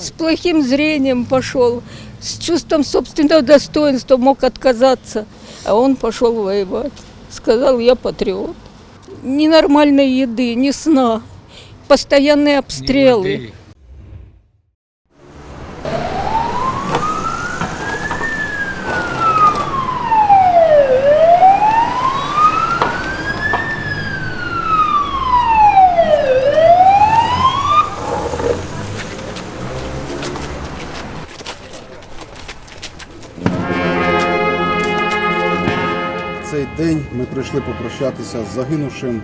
С плохим зрением пошел, с чувством собственного достоинства мог отказаться, а он пошел воевать. Сказал, я патриот. Ни нормальной еды, ни сна, постоянные обстрелы. В Цей день ми прийшли попрощатися з загинувшим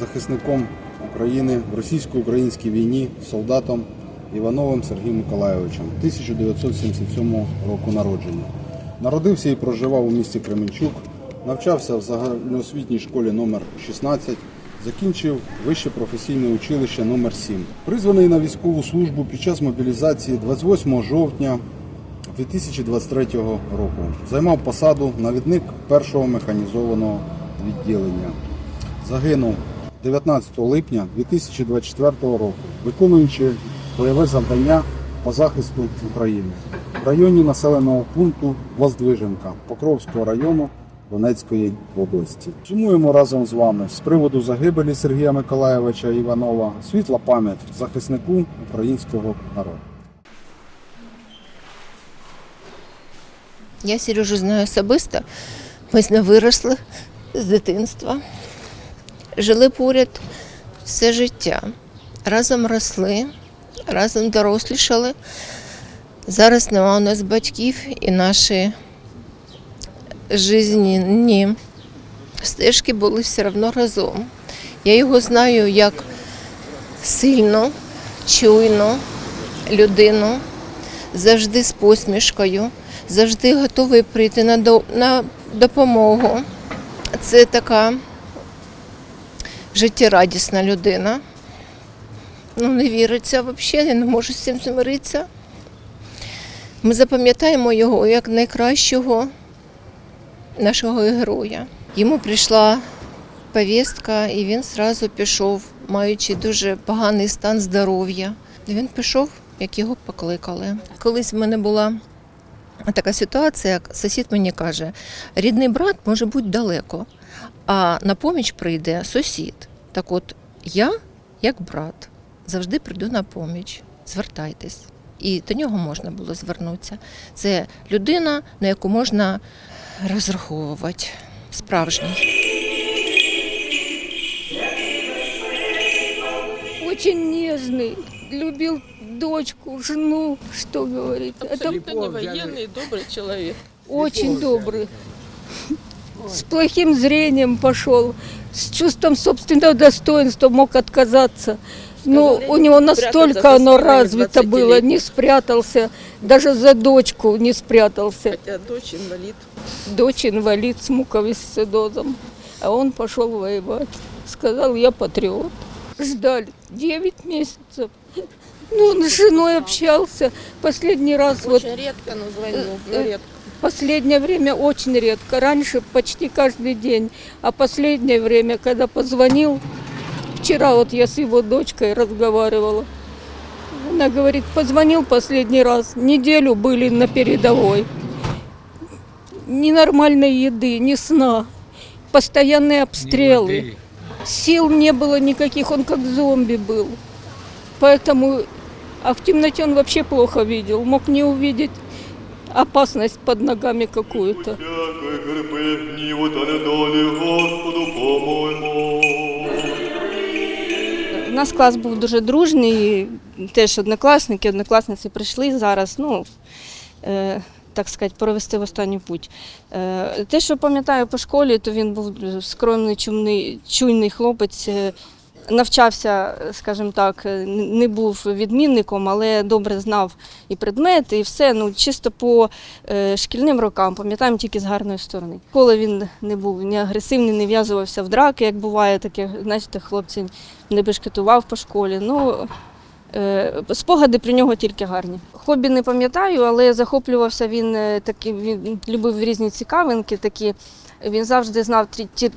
захисником України в російсько-українській війні, солдатом Івановим Сергієм Миколайовичем 1977 року народження. Народився і проживав у місті Кременчук, навчався в загальноосвітній школі номер 16 закінчив вище професійне училище номер 7 Призваний на військову службу під час мобілізації 28 жовтня 2023 року. Займав посаду навідник першого механізованого відділення. Загинув 19 липня 2024 року, виконуючи бойове завдання по захисту України в районі населеного пункту Воздвиженка Покровського району Донецької області. Сумуємо разом з вами з приводу загибелі Сергія Миколаєвича Іванова. Світла пам'ять захиснику українського народу. Я Сережу знаю особисто. Ми з ним виросли з дитинства, жили поряд все життя. Разом росли, разом дорослішали. Зараз нема у нас батьків і наші жизненні стежки були все одно разом. Я його знаю як сильну, чуйну людину, завжди з посмішкою, завжди готовий прийти на, до, на допомогу. Це така життєрадісна людина. Ну, не віриться взагалі, я не можу з цим змиритися. Ми запам'ятаємо його як найкращого нашого героя. Йому прийшла повістка, і він одразу пішов, маючи дуже поганий стан здоров'я. Він пішов, як його покликали. Колись в мене була така ситуація, як сусід мені каже, рідний брат може бути далеко, а на поміч прийде сусід. Так от я, як брат, завжди прийду на поміч. Звертайтесь. І до нього можна було звернутися. Це людина, на яку можна розраховувати. Справжній. Очень нежный, любил дочку, жену, что говорить. Это не военный, добрый человек. очень добрый. С плохим зрением пошел, с чувством собственного достоинства мог отказаться. Но у него настолько оно развито было, 20-летних. не спрятался, даже за дочку не спрятался. Хотя дочь инвалид. Дочь инвалид с муковисцидозом, а он пошел воевать. Сказал, я патриот. Ждали 9 месяцев. Ну, он с женой общался. Последний раз вот Очень редко, но звонил. э, но редко. Последнее время очень редко. Раньше почти каждый день. А последнее время, когда позвонил, вчера вот я с его дочкой разговаривала. Она говорит, позвонил последний раз, неделю были на передовой. Ни нормальной еды, ни сна. Постоянные обстрелы. Сил не было никаких, он как зомби был. Поэтому, а в темноте он вообще плохо видел, мог не увидеть опасность под ногами какую-то. Всякої гриби, гніву та недолі, Господу помоймо. У нас клас був дуже дружний, теж однокласники, однокласниці прийшли зараз, ну, е, так сказати, провести в останню путь. Е, те, що пам'ятаю по школі, то він був скромний, чумний, чуйний хлопець. е, Навчався, скажімо так, е, не був відмінником, але добре знав і предмети, і все. Ну, чисто по шкільним рокам пам'ятаємо тільки з гарної сторони. Коли він не був ні агресивний, не в'язувався в драки, як буває таке, знаєте, хлопці не бешкетував по школі. Ну, спогади про нього тільки гарні. Хобі не пам'ятаю, але захоплювався він таки такі, він любив різні цікавинки такі. Він завжди знав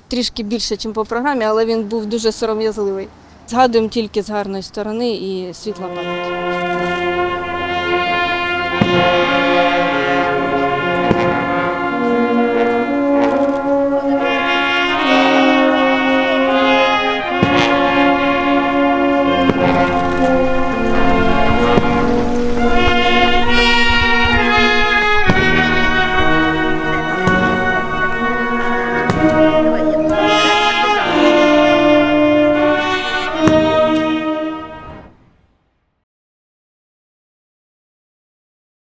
трішки більше, ніж по програмі, але він був дуже сором'язливий. Згадуємо тільки з гарної сторони і світла пам'ять.